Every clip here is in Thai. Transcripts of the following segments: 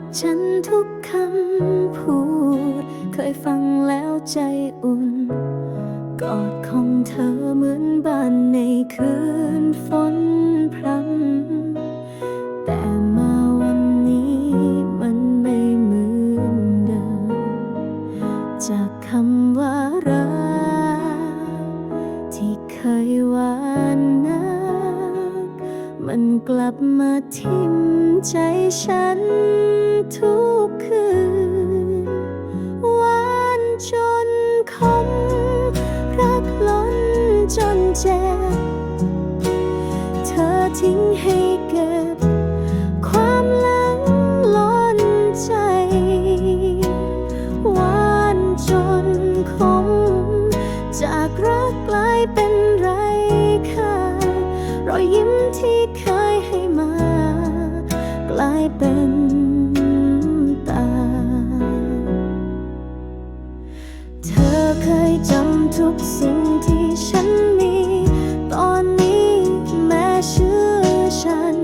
กฉันทุกคำพูด เคยฟังแล้วใจอุ่น กอดของเธอเหมือนบ้านในคืนฝนพรำแต่มาวันนี้มันไม่เหมือนเดิม จากคำว่ารัก กลับมาทิ่มใจฉันทุกคืนหวานจนคมรักล้นจนเจ็บ เธอทิ้งให้เก็บความหลังล้นใจหวานจนคม จากรักกลายเป็นไรค่ารอยยิ้มที่เคย ให้มา กลายเป็นตา เธอเคยจำทุกสิ่งที่ฉันมี ตอนนี้แม้เชื่อฉัน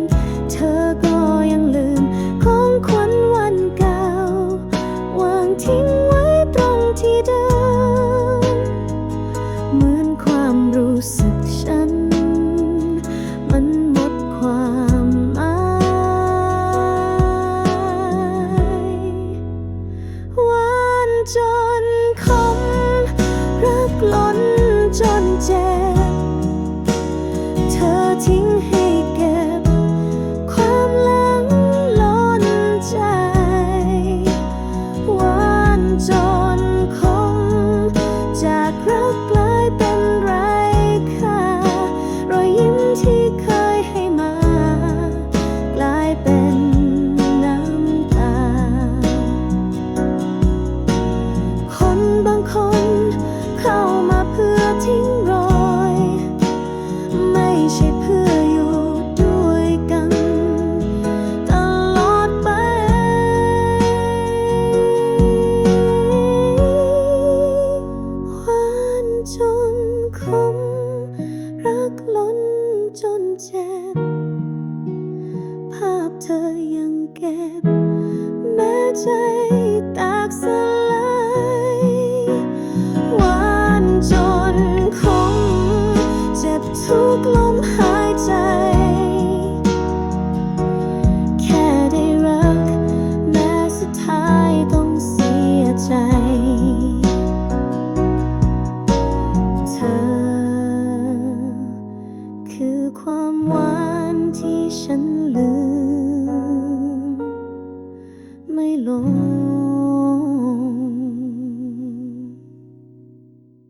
เธอก็ยังลืมของขวัญวันเก่าวางทิ้งไว้ตรงที่เดิม จนเคม รักล้นจนเจ็บ ภาพเธอยังเก็บ แม้ใจแตกสลาย คือความหวานที่ฉันลืม ไม่ลง